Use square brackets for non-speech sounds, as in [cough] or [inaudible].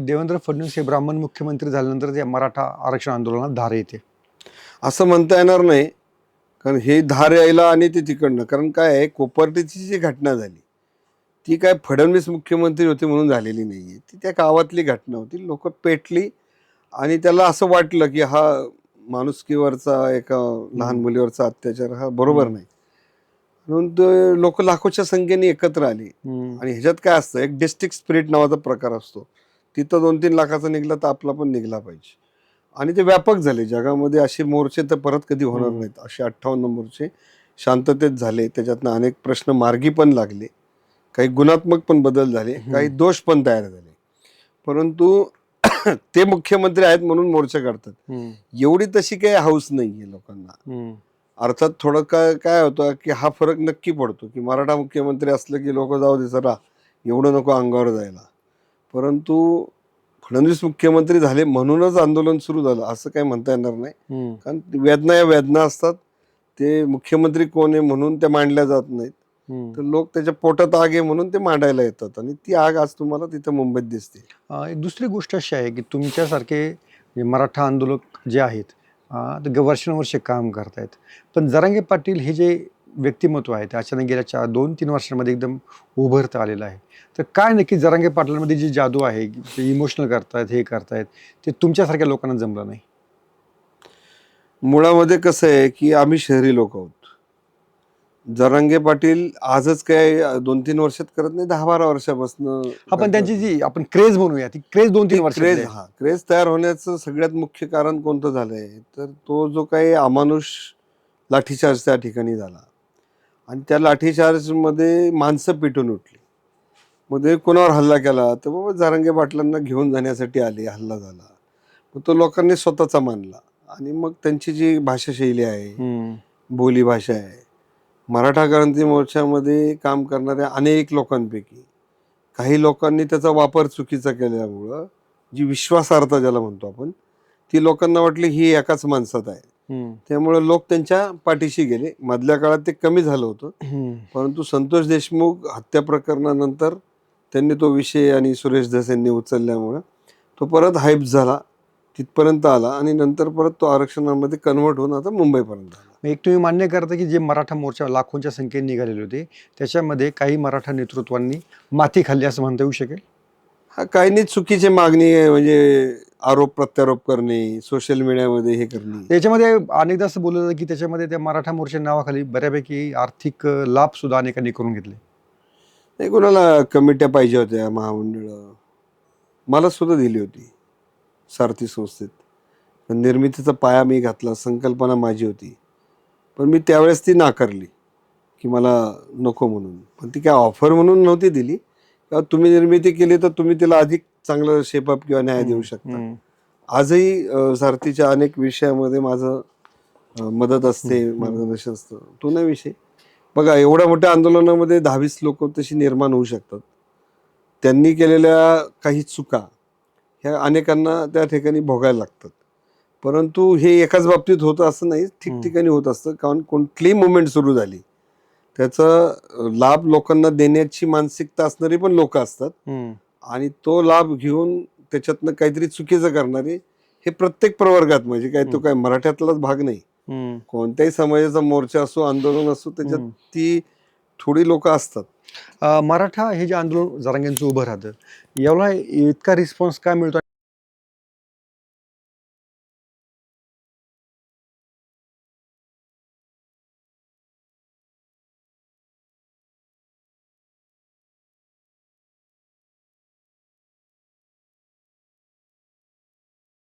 देवेंद्र फडणवीस हे ब्राह्मण मुख्यमंत्री झाल्यानंतर त्या मराठा आरक्षण आंदोलनात धार येते. असं म्हणता येणार नाही कारण हे धार यायला आणि ते तिकडनं कारण काय आहे कोपर्टीची जी घटना झाली ती काय फडणवीस मुख्यमंत्री होते म्हणून झालेली नाही आहे ती त्या गावातली घटना होती लोक पेटली आणि त्याला असं वाटलं की हा माणुसकीवरचा एका लहान मुलीवरचा अत्याचार हा बरोबर नाही. म्हणून लोक लाखोच्या संख्येने एकत्र आली. आणि ह्याच्यात काय असतं एक डिस्ट्रिक्ट स्पिरिट नावाचा प्रकार असतो. तिथं दोन तीन लाखाचा निघला तर आपला पण निघला पाहिजे. आणि ते व्यापक झाले. जगामध्ये असे मोर्चे तर परत कधी होणार. नाहीत. असे अठ्ठावन्न मोर्चे शांततेत झाले. त्याच्यातनं अनेक प्रश्न मार्गी पण लागले. काही गुणात्मक पण बदल झाले. काही दोष पण तयार झाले. परंतु [clears throat] ते मुख्यमंत्री आहेत म्हणून मोर्चे काढतात. एवढी तशी काही हाऊस नाहीये लोकांना. अर्थात थोडं काय काय होतं की हा फरक नक्की पडतो की मराठा मुख्यमंत्री असलं की लोक जाऊ दे जरा एवढं नको अंगावर जायला. परंतु फडणवीस मुख्यमंत्री झाले म्हणूनच आंदोलन सुरू झालं. असं काही म्हणता येणार नाही. कारण वेदना या वेदना असतात. ते मुख्यमंत्री कोण आहे म्हणून त्या मांडल्या जात नाहीत. तर लोक त्याच्या पोटात आग आहे म्हणून ते मांडायला येतात. आणि ती आग आज तुम्हाला तिथं मुंबईत दिसते. दुसरी गोष्ट अशी आहे की तुमच्यासारखे मराठा आंदोलक जे आहेत वर्षानुवर्षे काम करतायत. पण जरांगे पाटील हे जे व्यक्तिमत्व आहे. ते अचानक गेल्या चार दोन तीन वर्षांमध्ये एकदम उभरतं आलेलं आहे. तर काय नक्की जरांगे पाटलांमध्ये जी जादू आहे ते इमोशनल करतायत हे करतायत ते तुमच्यासारख्या लोकांना जमलं नाही? मुळामध्ये कसं आहे की आम्ही शहरी लोक आहोत. जरांगे पाटील आजच काय दोन तीन वर्षात करत नाही दहा बारा वर्षापासून हा पण त्यांची जी आपण क्रेज म्हणूया ती क्रेज दोन तीन वर्ष क्रेज हा क्रेज तयार होण्याचं सगळ्यात मुख्य कारण कोणतं झालंय? तर तो जो काही अमानुष लाठीचार्ज त्या ठिकाणी झाला. आणि त्या लाठीचार्जमध्ये माणसं पिटून उठली. मध्ये कोणावर हल्ला केला? तर बाबा जारंगे पाटलांना घेऊन जाण्यासाठी आले हल्ला झाला. मग तो लोकांनी स्वतःचा मानला. आणि मग त्यांची जी भाषाशैली आहे बोली भाषा आहे मराठा क्रांती मोर्चामध्ये काम करणाऱ्या अनेक लोकांपैकी काही लोकांनी त्याचा वापर चुकीचा केल्यामुळं जी विश्वासार्हता ज्याला म्हणतो आपण ती लोकांना वाटली ही एकाच माणसात आहे. त्यामुळे लोक त्यांच्या पाठीशी गेले. मधल्या काळात ते कमी झालं होतं. परंतु संतोष देशमुख हत्या प्रकरणानंतर त्यांनी तो विषय आणि सुरेश धस यांनी उचलल्यामुळं तो परत हाईप झाला तिथपर्यंत आला आणि नंतर परत तो आरक्षणामध्ये कन्वर्ट होऊन आता मुंबईपर्यंत आला. एक तुम्ही मान्य करता की जे मराठा मोर्चा लाखोंच्या संख्येने निघालेले होते त्याच्यामध्ये काही मराठा नेतृत्वांनी माती खाल्ली असं म्हणता येऊ शकेल? हा काही नाही चुकीची मागणी आहे म्हणजे आरोप प्रत्यारोप करणे सोशल मीडियामध्ये हे करणे. त्याच्यामध्ये अनेकदा असं बोललं जातं की त्याच्यामध्ये त्या मराठा मोर्चा नावाखाली बऱ्यापैकी आर्थिक लाभ सुद्धा अनेकांनी करून घेतले. नाही कोणाला कमिट्या पाहिजे होत्या महामंडळ? मला सुद्धा दिली होती सारथी संस्थेत. पण निर्मितीचा पाया मी घातला संकल्पना माझी होती. पण मी त्यावेळेस ती नाकारली की मला नको म्हणून. पण ती काय ऑफर म्हणून नव्हती दिली. तुम्ही निर्मिती केली तर तुम्ही तिला अधिक चांगलं शेपअप किंवा न्याय देऊ शकता. आजही सारथीच्या अनेक विषयामध्ये माझं मदत असते. मार्गदर्शन असतं. तो नाही विषय. बघा एवढ्या मोठ्या आंदोलनामध्ये दहावीस लोक तशी निर्माण होऊ शकतात. त्यांनी केलेल्या काही चुका ह्या अनेकांना त्या ठिकाणी भोगायला लागतात. परंतु हे एकाच बाबतीत होतं असं नाही. ठिकठिकाणी होत असतं. कारण कोणतीही मुवमेंट सुरू झाली त्याचा लाभ लोकांना देण्याची मानसिकता असणारी पण लोक असतात. आणि तो लाभ घेऊन त्याच्यातनं काहीतरी चुकीचं करणारे हे प्रत्येक प्रवर्गात म्हणजे काय तो. काय मराठ्यातलाच भाग नाही. कोणत्याही समाजाचा मोर्चा असो आंदोलन असो त्याच्यात. ती थोडी लोक असतात मराठा हे जे आंदोलन जरांग्यांचं उभं राहतं याला इतका रिस्पॉन्स काय मिळतो